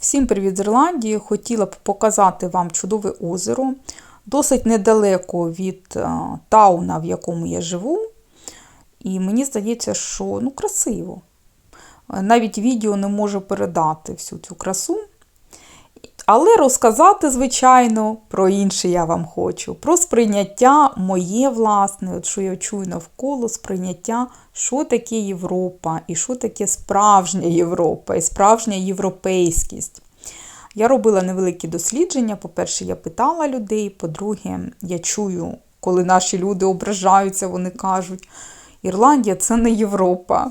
Всім привіт з Ірландії! Хотіла б показати вам чудове озеро, досить недалеко від е, тауна, в якому я живу. І мені здається, що ну, красиво. Е, Навіть відео не може передати всю цю красу. Але розказати, звичайно, про інше я вам хочу. Про сприйняття моє власне, от що я чую навколо, сприйняття, що таке Європа, і що таке справжня Європа, і справжня європейськість. Я робила невеликі дослідження. По-перше, я питала людей, по-друге, я чую, коли наші люди ображаються, вони кажуть, Ірландія це не Європа.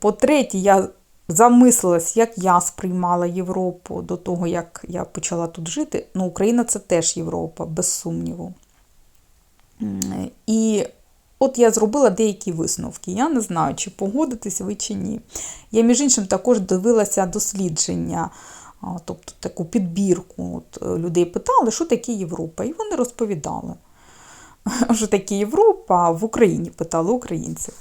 По-третє, я замислилась, як я сприймала Європу до того, як я почала тут жити. Ну, Україна це теж Європа, без сумніву. І от я зробила деякі висновки. Я не знаю, чи погодитесь ви чи ні. Я, між іншим, також дивилася дослідження, тобто таку підбірку. От е, людей питали, що таке Європа. І вони розповідали, що таке Європа в Україні питали українців.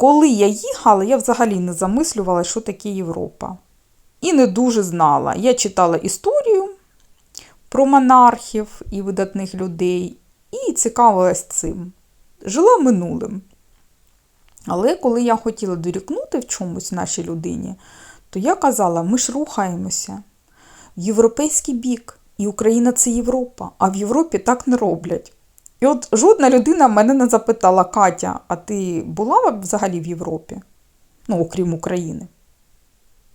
Коли я їхала, я взагалі не замислювала, що таке Європа. І не дуже знала. Я читала історію про монархів і видатних людей, і цікавилась цим. Жила минулим. Але коли я хотіла дорікнути в чомусь нашій людині, то я казала: ми ж рухаємося в європейський бік, і Україна це Європа, а в Європі так не роблять. І от жодна людина мене не запитала, Катя, а ти була взагалі в Європі? Ну, окрім України.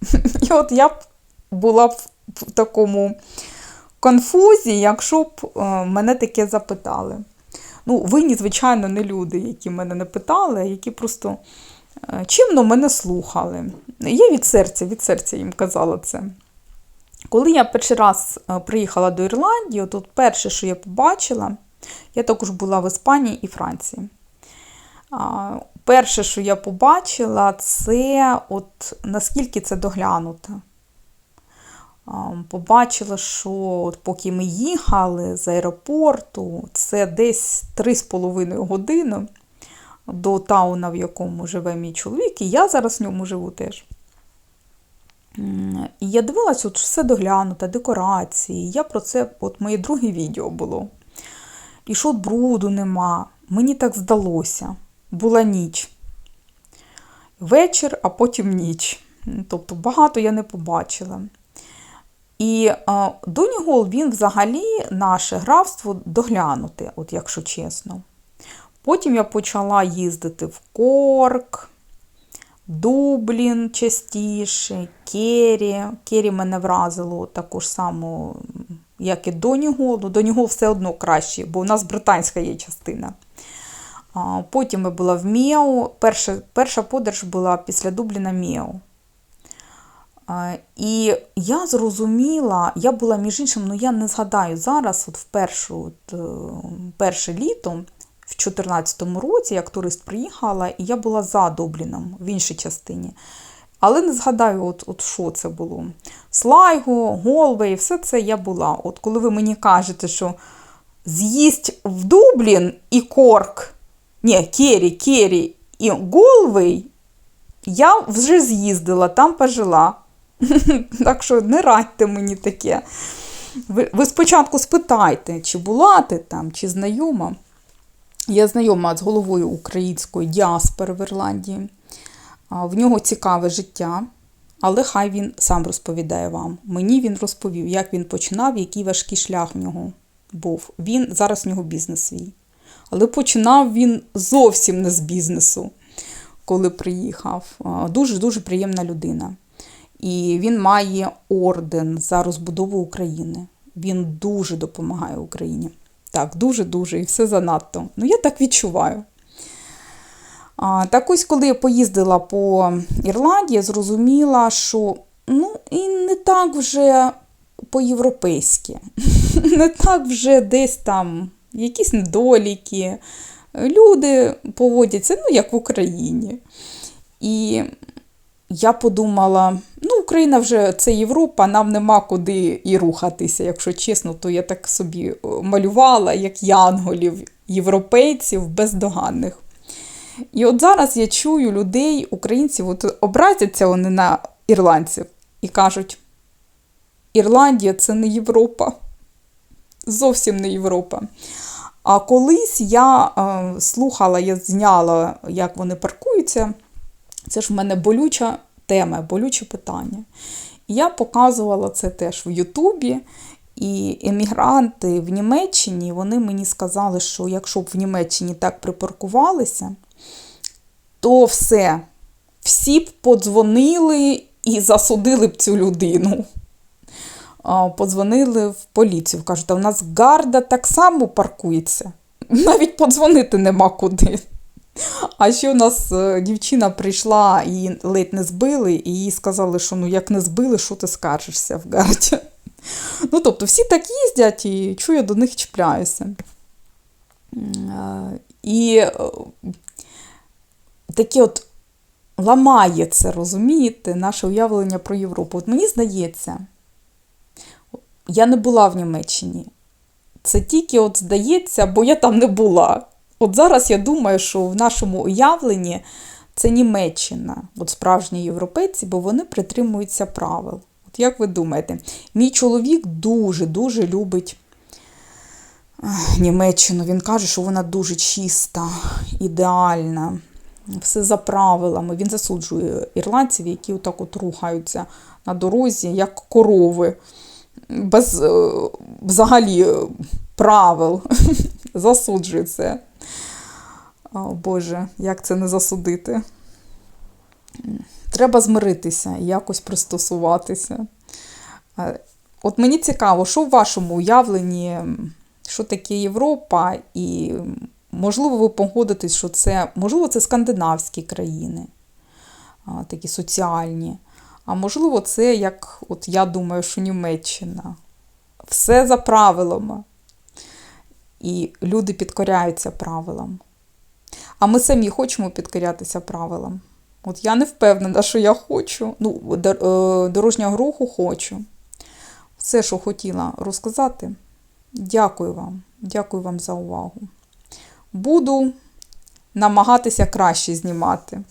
І от я б була б в такому конфузі, якщо б е, мене таке запитали. Ну, винні, звичайно, не люди, які мене не питали, які просто е, чимно мене слухали. Я від серця, від серця їм казала це. Коли я перший раз е, приїхала до Ірландії, от перше, що я побачила, я також була в Іспанії і Франції. Перше, що я побачила, це от наскільки це доглянуто. Побачила, що от поки ми їхали з аеропорту, це десь 3,5 години до тауна, в якому живе мій чоловік, і я зараз в ньому живу теж. І я дивилася, от все доглянуто, декорації. Я про це, от моє друге відео було. І що бруду нема. Мені так здалося. Була ніч. Вечір, а потім ніч. Тобто багато я не побачила. І а, Донігол, він взагалі наше графство доглянуте, от якщо чесно. Потім я почала їздити в Корк, Дублін частіше, Кері. Кері мене вразило також само, як і Донігол. Ну, Донігол все одно краще, бо у нас британська є частина. Потім я була в Міау. Перша, перша подорож була після Дубліна Міау. І я зрозуміла, я була між іншим, ну я не згадаю зараз, от в першу, от, е, перше літо, в 2014 році, як турист приїхала, і я була за Дубліном в іншій частині. Але не згадаю, от, от що це було. Слайго, Голвей, все це я була. От коли ви мені кажете, що з'їсть в Дублін і Корк, ні, Кері, Кері і Голвей, я вже з'їздила, там пожила. Так що не радьте мені таке. Ви, ви спочатку спитайте, чи була ти там, чи знайома. Я знайома з головою української діаспори в Ірландії. В нього цікаве життя, але хай він сам розповідає вам. Мені він розповів, як він починав, який важкий шлях в нього був. Він зараз в нього бізнес свій. Але починав він зовсім не з бізнесу, коли приїхав. Дуже-дуже приємна людина. І він має орден за розбудову України. Він дуже допомагає Україні. Так, дуже-дуже, і все занадто. Ну, я так відчуваю. Так ось, коли я поїздила по Ірландії, зрозуміла, що ну, і не так вже по-європейськи. Не так вже десь там якісь недоліки. Люди поводяться, ну, як в Україні. І я подумала, ну, Україна вже це Європа, нам нема куди і рухатися, якщо чесно, то я так собі малювала, як янголів, європейців бездоганних. І от зараз я чую людей, українців, от образяться вони на ірландців. і кажуть: Ірландія це не Європа. Зовсім не Європа. А колись я е, слухала, я зняла, як вони паркуються. Це ж в мене болюча тема, болюче питання. Я показувала це теж в Ютубі. І емігранти в Німеччині вони мені сказали, що якщо б в Німеччині так припаркувалися, то все, всі б подзвонили і засудили б цю людину. Подзвонили в поліцію, кажуть, а в нас гарда так само паркується. Навіть подзвонити нема куди. А ще у нас е, дівчина прийшла і ледь не збили, і їй сказали, що ну як не збили, що ти скаржишся в гарді. Ну, тобто, всі так їздять, і чую, до них чіпляюся. І е, таке от ламає це, розумієте, наше уявлення про Європу. От мені здається, я не була в Німеччині. Це тільки от здається, бо я там не була. От зараз я думаю, що в нашому уявленні це Німеччина, от справжні європейці, бо вони притримуються правил. От як ви думаєте, мій чоловік дуже-дуже любить Німеччину. Він каже, що вона дуже чиста, ідеальна, все за правилами. Він засуджує ірландців, які отак от рухаються на дорозі, як корови, без е, взагалі е, правил. Засуджує це. О, Боже, як це не засудити? Треба змиритися і якось пристосуватися. Е, От мені цікаво, що в вашому уявленні, що таке Європа, і можливо, ви погодитесь, що це, можливо, це скандинавські країни, такі соціальні. А можливо, це як, от я думаю, що Німеччина. Все за правилами. І люди підкоряються правилам. А ми самі хочемо підкорятися правилам. От я не впевнена, що я хочу. Ну, е, дорожнього руху хочу. Все, що хотіла розказати. Дякую вам. Дякую вам за увагу. Буду намагатися краще знімати.